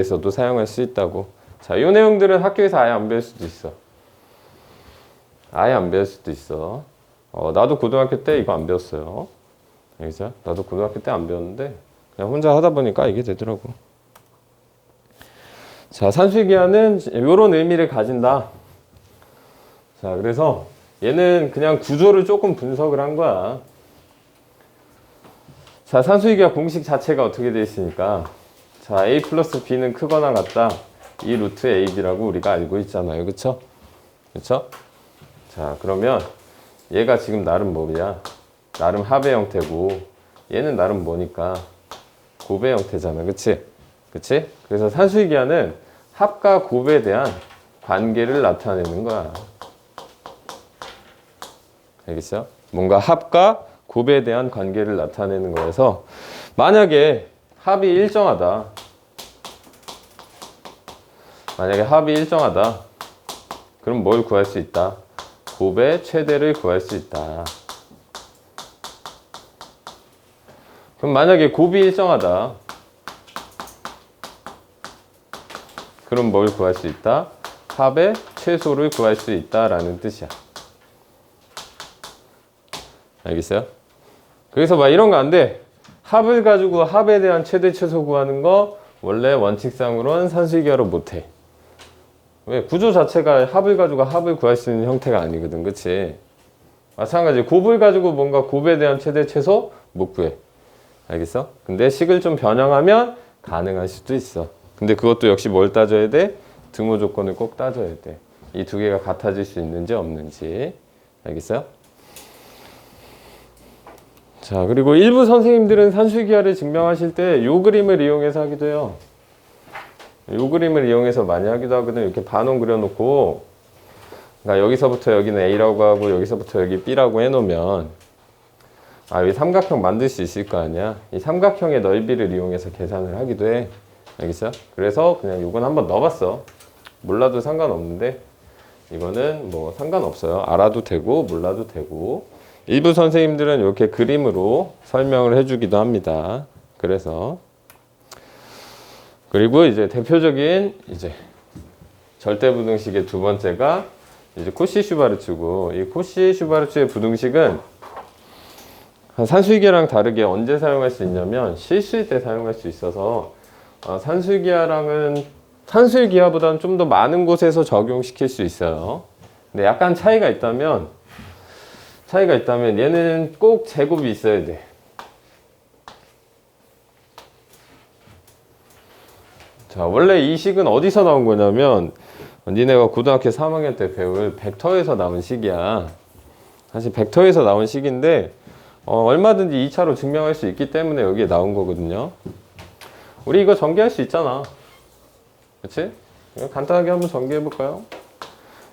에서도 사용할 수 있다고. 자, 이 내용들은 학교에서 아예 안 배울 수도 있어. 아예 안 배울 수도 있어. 어, 나도 고등학교 때 이거 안 배웠어요. 알겠죠? 나도 고등학교 때 안 배웠는데 그냥 혼자 하다 보니까 이게 되더라고. 자, 산수기하는 이런 의미를 가진다. 자, 그래서 얘는 그냥 구조를 조금 분석을 한 거야. 자, 산수기하 공식 자체가 어떻게 되어 있으니까 자, a 플러스 b는 크거나 같다. 이 루트 ab라고 우리가 알고 있잖아요. 그쵸? 그쵸? 자, 그러면 얘가 지금 나름 뭐냐? 나름 합의 형태고 얘는 나름 뭐니까 곱의 형태잖아. 그치? 그치? 그래서 산수기하는 합과 곱에 대한 관계를 나타내는 거야. 알겠어요? 뭔가 합과 곱에 대한 관계를 나타내는 거여서 만약에 합이 일정하다. 만약에 합이 일정하다. 그럼 뭘 구할 수 있다? 곱의 최대를 구할 수 있다. 그럼 만약에 곱이 일정하다. 그럼 뭘 구할 수 있다? 합의 최소를 구할 수 있다 라는 뜻이야. 알겠어요? 그래서 막 이런 거 안 돼. 합을 가지고 합에 대한 최대 최소 구하는 거 원래 원칙상으로는 산수기하로 못 해. 왜? 구조 자체가 합을 가지고 합을 구할 수 있는 형태가 아니거든. 그치? 마찬가지 곱을 가지고 뭔가 곱에 대한 최대 최소 못 구해. 알겠어? 근데 식을 좀 변형하면 가능할 수도 있어. 근데 그것도 역시 뭘 따져야 돼? 등호 조건을 꼭 따져야 돼. 이 두 개가 같아질 수 있는지 없는지. 알겠어요? 자, 그리고 일부 선생님들은 산수기하를 증명하실 때 요 그림을 이용해서 하기도 해요. 요 그림을 이용해서 많이 하기도 하거든요. 이렇게 반원 그려놓고, 그러니까 여기서부터 여기는 A라고 하고 여기서부터 여기 B라고 해놓으면, 아, 이 삼각형 만들 수 있을 거 아니야? 이 삼각형의 넓이를 이용해서 계산을 하기도 해. 알겠어요? 그래서 그냥 요건 한번 넣어봤어. 몰라도 상관없는데, 이거는 뭐 상관없어요. 알아도 되고, 몰라도 되고. 일부 선생님들은 이렇게 그림으로 설명을 해주기도 합니다. 그래서 그리고 이제 대표적인 이제 절대 부등식의 두 번째가 이제 코시 슈바르츠고 이 코시 슈바르츠의 부등식은 산수기하랑 다르게 언제 사용할 수 있냐면 실수일 때 사용할 수 있어서 어, 산수기하랑은 산수기하보다는 좀 더 많은 곳에서 적용시킬 수 있어요. 근데 약간 차이가 있다면 차이가 있다면 얘는 꼭 제곱이 있어야 돼. 자, 원래 이 식은 어디서 나온 거냐면 니네가 고등학교 3학년 때 배울 벡터에서 나온 식이야. 사실 벡터에서 나온 식인데 어, 얼마든지 2차로 증명할 수 있기 때문에 여기에 나온 거거든요. 우리 이거 전개할 수 있잖아. 그치? 간단하게 한번 전개해 볼까요?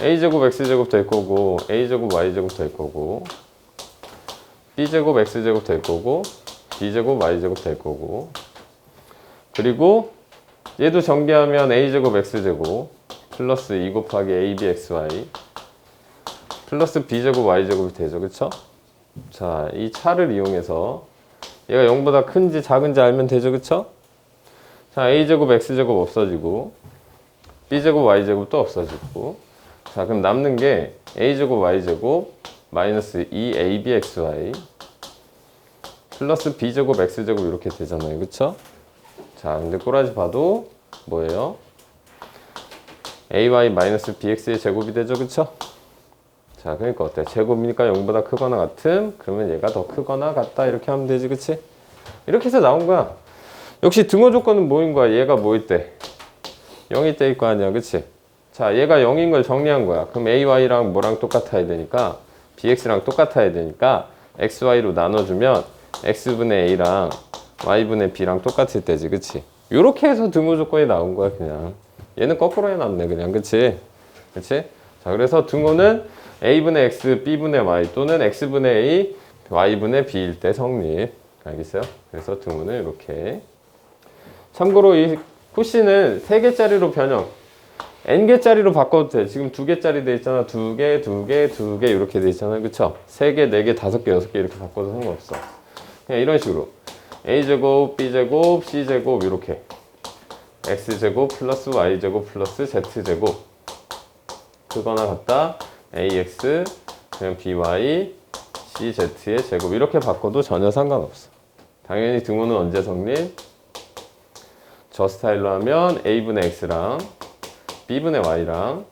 a제곱 x제곱 될 거고 a제곱 y제곱 될 거고 b제곱 x제곱 될 거고 b제곱 y제곱 될 거고 그리고 얘도 전개하면 a제곱 x제곱 플러스 2 곱하기 ab xy 플러스 b제곱 y제곱이 되죠 그쵸? 자, 이 차를 이용해서 얘가 0보다 큰지 작은지 알면 되죠 그쵸? 자, a제곱 x제곱 없어지고 b제곱 y제곱 또 없어지고 자, 그럼 남는 게 a제곱 y제곱 마이너스 2abxy 플러스 b제곱 x제곱 이렇게 되잖아요. 그쵸? 자, 근데 꼬라지 봐도 뭐예요? ay 마이너스 bx의 제곱이 되죠. 그쵸? 자, 그러니까 어때? 제곱이니까 0보다 크거나 같음? 그러면 얘가 더 크거나 같다. 이렇게 하면 되지. 그치? 이렇게 해서 나온 거야. 역시 등호 조건은 뭐인 거야? 얘가 뭐일 때? 0일 때일 거 아니야. 그치? 자, 얘가 0인 걸 정리한 거야. 그럼 AY랑 뭐랑 똑같아야 되니까 BX랑 똑같아야 되니까 XY로 나눠주면 X분의 A랑 Y분의 B랑 똑같을 때지, 그치? 요렇게 해서 등호 조건이 나온 거야, 그냥. 얘는 거꾸로 해놨네, 그냥, 그치? 그치? 자, 그래서 등호는 A분의 X, B분의 Y 또는 X분의 A, Y분의 B일 때 성립. 알겠어요? 그래서 등호는 이렇게. 참고로 이 코시는 3개짜리로 변형. n개짜리로 바꿔도 돼. 지금 두 개짜리 돼 있잖아. 두 개, 두 개, 두개 이렇게 돼 있잖아요. 그쵸? 세 개, 네 개, 다섯 개, 여섯 개 이렇게 바꿔도 상관없어. 그냥 이런 식으로. A제곱, b제곱, c제곱 이렇게. x제곱 플러스 y제곱 플러스 z제곱 그거나 같다 ax 그냥 by cz의 제곱 이렇게 바꿔도 전혀 상관없어 당연히 등호는 언제 성립? 저 스타일로 하면 a분의 x랑 b분의 y랑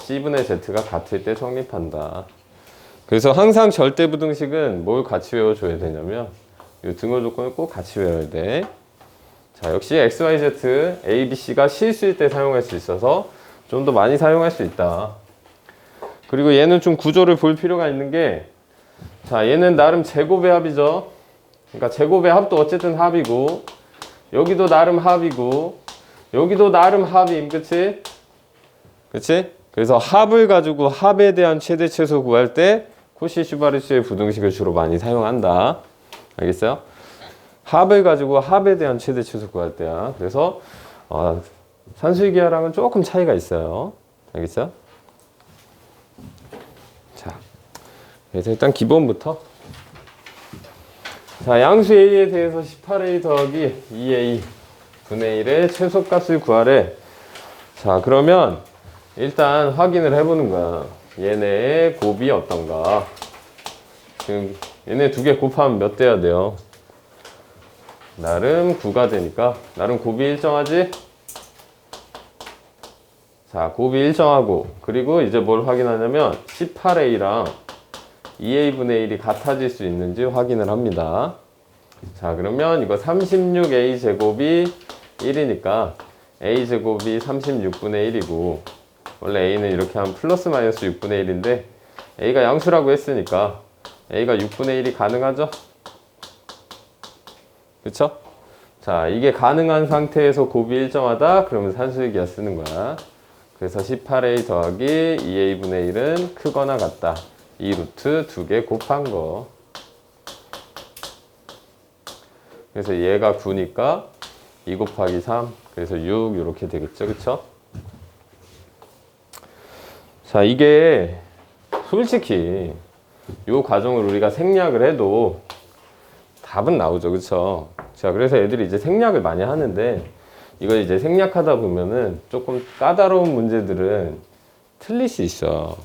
c분의 z가 같을 때 성립한다 그래서 항상 절대부등식은 뭘 같이 외워줘야 되냐면 이 등호 조건을 꼭 같이 외워야 돼. 자, 역시 x, y, z, a, b, c가 실수일 때 사용할 수 있어서 좀 더 많이 사용할 수 있다. 그리고 얘는 좀 구조를 볼 필요가 있는 게 자, 얘는 나름 제곱의 합이죠. 그러니까 제곱의 합도 어쨌든 합이고 여기도 나름 합이고 여기도 나름 합임. 그치? 그치? 그래서 합을 가지고 합에 대한 최대 최소 구할 때 코시 슈바르츠의 부등식을 주로 많이 사용한다. 알겠어요? 합을 가지고 합에 대한 최대 최소 구할 때야. 그래서 어, 산수기하랑은 조금 차이가 있어요. 알겠어요? 자, 그래서 일단 기본부터 자 양수 a에 대해서 18a 더하기 2a 분의 1의 최소값을 구하래. 자 그러면 일단 확인을 해보는 거야. 얘네의 곱이 어떤가. 지금 얘네 두 개 곱하면 몇 돼야 돼요? 나름 9가 되니까 나름 곱이 일정하지? 자, 곱이 일정하고 그리고 이제 뭘 확인하냐면 18a랑 2a분의 1이 같아질 수 있는지 확인을 합니다. 자, 그러면 이거 36a 제곱이 1이니까 a 제곱이 36분의 1이고 원래 a는 이렇게 하면 플러스 마이너스 6분의 1인데 a가 양수라고 했으니까 a가 6분의 1이 가능하죠? 그쵸? 자, 이게 가능한 상태에서 곱이 일정하다? 그러면 산수의 기하 쓰는 거야. 그래서 18a 더하기 2a분의 1은 크거나 같다. 이 루트 두 개 곱한 거. 그래서 얘가 9니까 2 곱하기 3. 그래서 6 이렇게 되겠죠. 그쵸? 자, 이게 솔직히 이 과정을 우리가 생략을 해도 답은 나오죠. 그쵸? 자, 그래서 애들이 이제 생략을 많이 하는데 이걸 이제 생략하다 보면은 조금 까다로운 문제들은 틀릴 수 있어.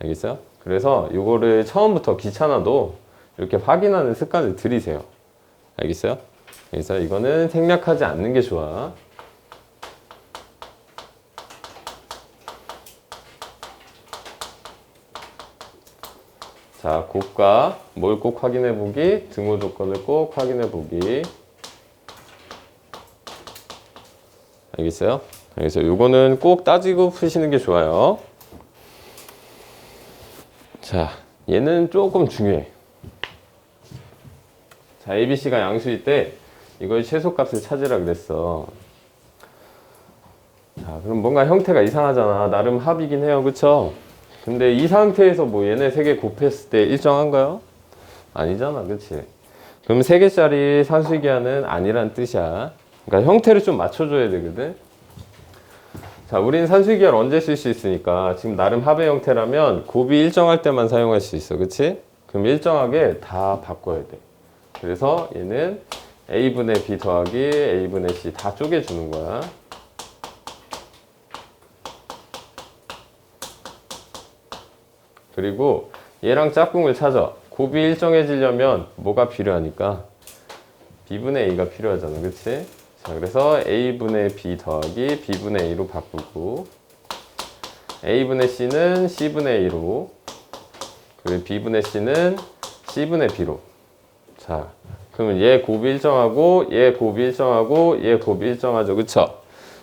알겠어요? 그래서 이거를 처음부터 귀찮아도 이렇게 확인하는 습관을 들이세요. 알겠어요? 그래서 이거는 생략하지 않는 게 좋아. 자, 곱과 뭘꼭 확인해 보기, 등호 조건을 꼭 확인해 보기. 알겠어요? 그래서 요거는 꼭 따지고 푸시는 게 좋아요. 자, 얘는 조금 중요해. 자, ABC가 양수일 때 이걸 최소값을 찾으라 그랬어. 자, 그럼 뭔가 형태가 이상하잖아. 나름 합이긴 해요. 그쵸? 근데 이 상태에서 뭐 얘네 세 개 곱했을 때 일정한가요? 아니잖아. 그치? 그럼 세 개짜리 산수기하는 아니란 뜻이야. 그러니까 형태를 좀 맞춰줘야 되거든. 자, 우린 산수기하를 언제 쓸 수 있으니까 지금 나름 합의 형태라면 곱이 일정할 때만 사용할 수 있어. 그치? 그럼 일정하게 다 바꿔야 돼. 그래서 얘는 a분의 b 더하기 a분의 c 다 쪼개주는 거야. 그리고 얘랑 짝꿍을 찾아. 곱이 일정해지려면 뭐가 필요하니까? b분의 a가 필요하잖아. 그치? 자, 그래서 a분의 b 더하기 b분의 a로 바꾸고 a분의 c는 c분의 a로 그리고 b분의 c는 c분의 b로 자, 그러면 얘 곱이 일정하고 얘 곱이 일정하고 얘 곱이 일정하죠. 그쵸?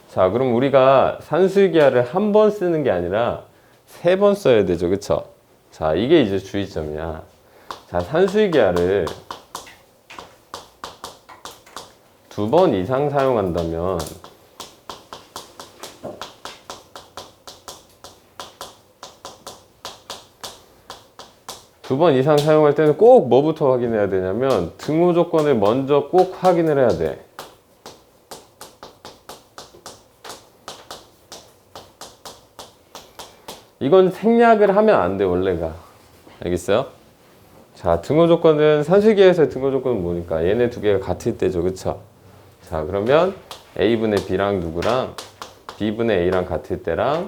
자, 그럼 우리가 산수기하를 한 번 쓰는 게 아니라 세 번 써야 되죠. 그쵸? 자, 이게 이제 주의점이야. 자, 산수기하를 두 번 이상 사용한다면 두 번 이상 사용할 때는 꼭 뭐부터 확인해야 되냐면 등호 조건을 먼저 꼭 확인을 해야 돼. 이건 생략을 하면 안 돼, 원래가. 알겠어요? 자, 등호 조건은 산수기에서 등호 조건은 뭐니까? 얘네 두 개가 같을 때죠, 그쵸? 자, 그러면 a분의 b랑 누구랑 b분의 a랑 같을 때랑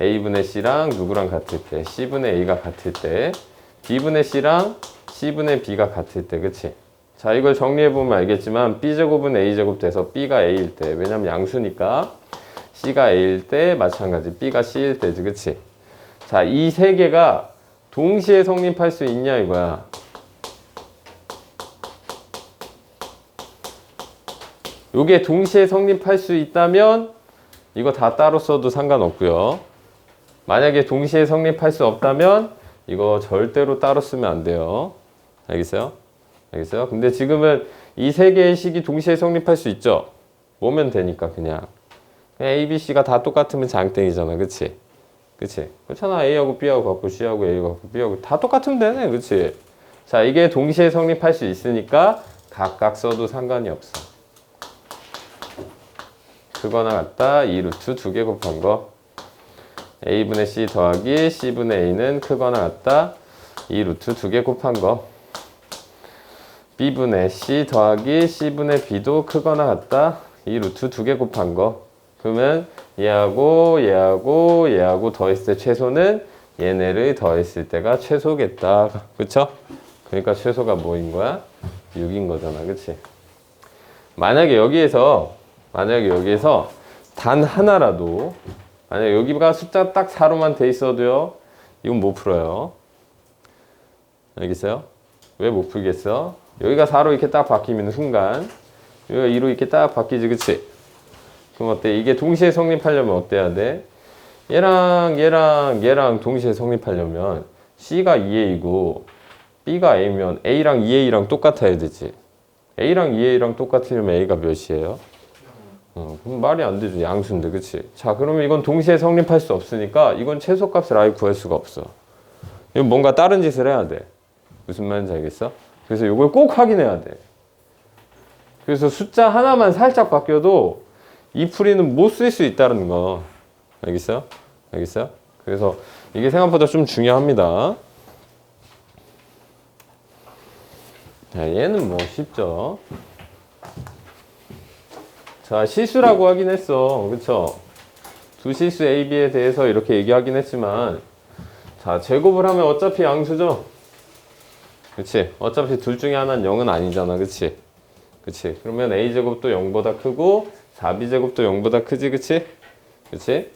a분의 c랑 누구랑 같을 때 c분의 a가 같을 때 b분의 c랑 c분의 b가 같을 때 그치? 자 이걸 정리해보면 알겠지만 b제곱은 a제곱 돼서 b가 a일 때 왜냐면 양수니까 c가 a일 때 마찬가지 b가 c일 때지 그치? 자 이 세 개가 동시에 성립할 수 있냐 이거야 요게 동시에 성립할 수 있다면 이거 다 따로 써도 상관없고요. 만약에 동시에 성립할 수 없다면 이거 절대로 따로 쓰면 안 돼요. 알겠어요? 알겠어요? 근데 지금은 이 세 개의 식이 동시에 성립할 수 있죠? 뭐면 되니까 그냥. 그냥 A, B, C가 다 똑같으면 장땡이잖아. 그치? 그치? 그렇잖아. A하고 B하고 같고 C하고 A하고 같고 B하고 다 똑같으면 되네. 그치? 자, 이게 동시에 성립할 수 있으니까 각각 써도 상관이 없어. 그거나 같다 2루트 두 개 곱한 거 a분의 c 더하기 c분의 a는 크거나 같다 2루트 두 개 곱한 거 b분의 c 더하기 c분의 b도 크거나 같다 2루트 두 개 곱한 거 그러면 얘하고 얘하고 얘하고 더했을 때 최소는 얘네를 더했을 때가 최소겠다 그쵸? 그러니까 최소가 뭐인 거야? 6인 거잖아 그치? 만약에 여기에서 만약에 여기에서 단 하나라도 만약 여기가 숫자 딱 4로만 돼 있어도요 이건 못 풀어요 알겠어요? 왜 못 풀겠어? 여기가 4로 이렇게 딱 바뀌면 순간 여기가 2로 이렇게 딱 바뀌지 그치? 그럼 어때? 이게 동시에 성립하려면 어때야 돼? 얘랑 얘랑 얘랑 동시에 성립하려면 C가 2A이고 B가 A면 A랑 2A랑 똑같아야 되지 A랑 2A랑 똑같으려면 A가 몇이에요? 어, 그럼 말이 안 되죠. 양수인데, 그치? 자, 그러면 이건 동시에 성립할 수 없으니까 이건 최소값을 아예 구할 수가 없어. 이건 뭔가 다른 짓을 해야 돼. 무슨 말인지 알겠어? 그래서 이걸 꼭 확인해야 돼. 그래서 숫자 하나만 살짝 바뀌어도 이 풀이는 못 쓸 수 있다는 거. 알겠어요? 알겠어요? 그래서 이게 생각보다 좀 중요합니다. 자, 얘는 뭐 쉽죠? 자, 실수라고 하긴 했어. 그쵸? 두 실수 A, B에 대해서 이렇게 얘기하긴 했지만, 자, 제곱을 하면 어차피 양수죠? 그치? 어차피 둘 중에 하나는 0은 아니잖아. 그치? 그치? 그러면 A제곱도 0보다 크고, 4B제곱도 0보다 크지. 그치? 그치?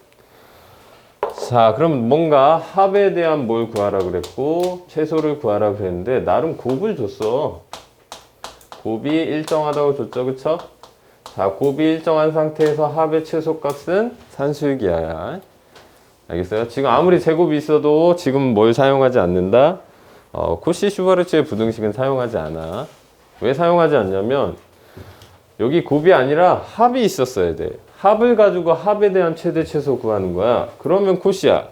자, 그럼 뭔가 합에 대한 뭘 구하라 그랬고, 최소를 구하라 그랬는데, 나름 곱을 줬어. 곱이 일정하다고 줬죠. 그쵸? 자, 곱이 일정한 상태에서 합의 최소값은 산술기하야. 알겠어요? 지금 아무리 제곱이 있어도 지금 뭘 사용하지 않는다? 어, 코시 슈바르츠의 부등식은 사용하지 않아. 왜 사용하지 않냐면 여기 곱이 아니라 합이 있었어야 돼. 합을 가지고 합에 대한 최대 최소 구하는 거야. 그러면 코시야.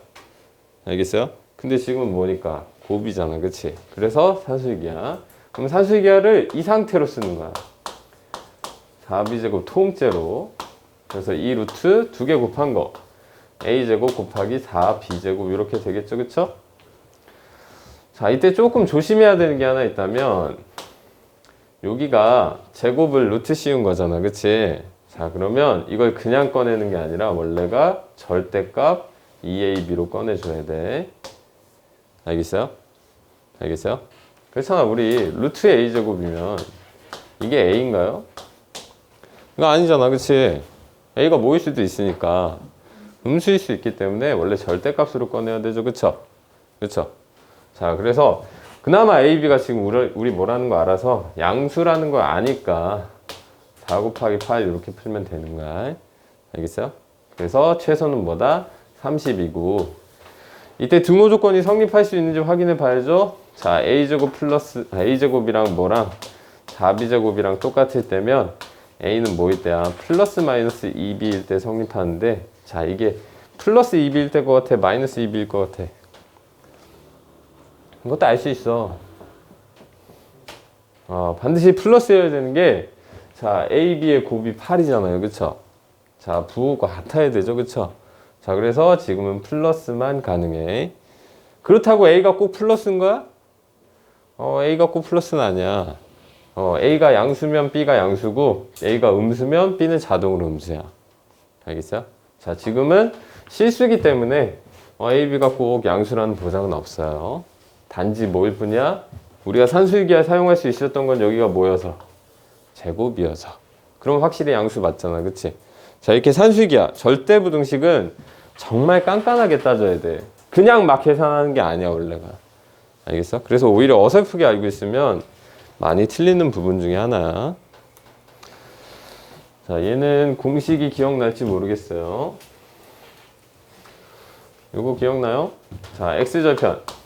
알겠어요? 근데 지금 뭐니까 곱이잖아. 그치? 그래서 산술기하. 그럼 산술기하를 이 상태로 쓰는 거야. 4b제곱 통째로 그래서 이 루트 두 개 곱한 거 a제곱 곱하기 4b제곱 이렇게 되겠죠 그쵸? 자 이때 조금 조심해야 되는 게 하나 있다면 여기가 제곱을 루트 씌운 거잖아 그치? 자 그러면 이걸 그냥 꺼내는 게 아니라 원래가 절대값 2ab로 꺼내줘야 돼 알겠어요? 알겠어요? 그렇잖아 우리 루트 a제곱이면 이게 a인가요? 이거 아니잖아, 그치? A가 뭐일 수도 있으니까 음수일 수 있기 때문에 원래 절대값으로 꺼내야 되죠, 그쵸? 그쵸? 자, 그래서 그나마 A, B가 지금 우리, 우리 뭐라는 거 알아서 양수라는 걸 아니까 4 곱하기 8 이렇게 풀면 되는 거야. 알겠어요? 그래서 최소는 뭐다? 30이고 이때 등호 조건이 성립할 수 있는지 확인해 봐야죠. 자, A제곱 플러스 A제곱이랑 뭐랑 4B제곱이랑 똑같을 때면 a는 뭐일 때야? 플러스 마이너스 2b일 때 성립하는데 자 이게 플러스 2b일 때것 같아? 마이너스 2b일 것 같아? 이것도 알 수 있어 어, 반드시 플러스여야 되는 게 자, a, b의 곱이 8이잖아요 그쵸? 자 부호가 같아야 되죠 그쵸? 자 그래서 지금은 플러스만 가능해 그렇다고 a가 꼭 플러스인 거야? 어 a가 꼭 플러스는 아니야 어, A가 양수면 B가 양수고 A가 음수면 B는 자동으로 음수야. 알겠어요? 자, 지금은 실수기 때문에 어, A, B가 꼭 양수라는 보장은 없어요. 단지 뭐일 뿐이야? 우리가 산수유기에 사용할 수 있었던 건 여기가 뭐여서? 제곱이어서. 그럼 확실히 양수 맞잖아. 그치? 자, 이렇게 산수기야. 절대 부등식은 정말 깐깐하게 따져야 돼. 그냥 막 계산하는 게 아니야, 원래가. 알겠어? 그래서 오히려 어설프게 알고 있으면 많이 틀리는 부분 중에 하나야. 자, 얘는 공식이 기억날지 모르겠어요. 요거 기억나요? 자, x절편.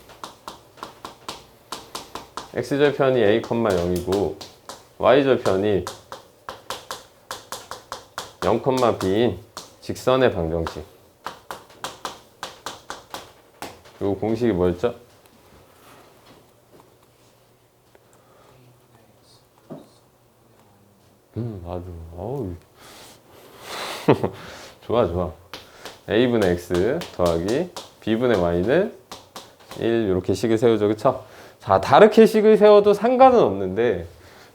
X절편이 a, 0이고 y절편이 0, b인 직선의 방정식. 요 공식이 뭐였죠? 음, 맞아. 어우. 좋아, 좋아. a분의 x 더하기 b분의 y는 1 이렇게 식을 세우죠. 그쵸? 자, 다르게 식을 세워도 상관은 없는데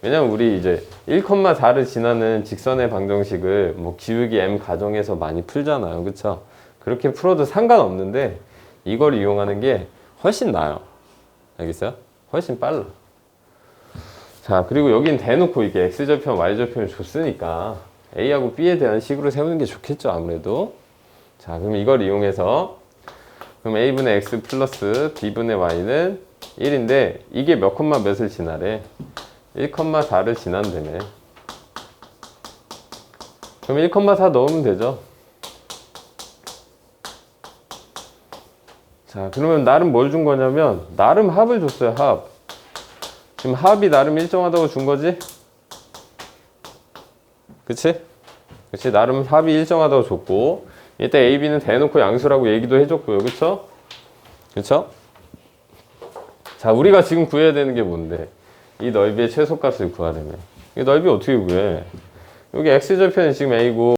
왜냐면 우리 이제 1,4를 지나는 직선의 방정식을 뭐 기울기 m 가정에서 많이 풀잖아요. 그쵸? 그렇게 풀어도 상관없는데 이걸 이용하는 게 훨씬 나아요. 알겠어요? 훨씬 빨라. 자, 그리고 여긴 대놓고 이게 x절편, y절편을 줬으니까 a하고 b에 대한 식으로 세우는 게 좋겠죠, 아무래도. 자, 그럼 이걸 이용해서 그럼 a분의 x 플러스 b분의 y는 1인데 이게 몇 콤마 몇을 지나래? 1,4를 지난다며. 그럼 1,4 넣으면 되죠. 자, 그러면 나름 뭘 준 거냐면 나름 합을 줬어요, 합. 지금 합이 나름 일정하다고 준 거지? 그치? 그치? 나름 합이 일정하다고 줬고 이때 A, B는 대놓고 양수라고 얘기도 해줬고요. 그쵸? 그쵸? 자, 우리가 지금 구해야 되는 게 뭔데? 이 넓이의 최소값을 구하려면 이 넓이 어떻게 구해? 여기 X절편이 지금 A고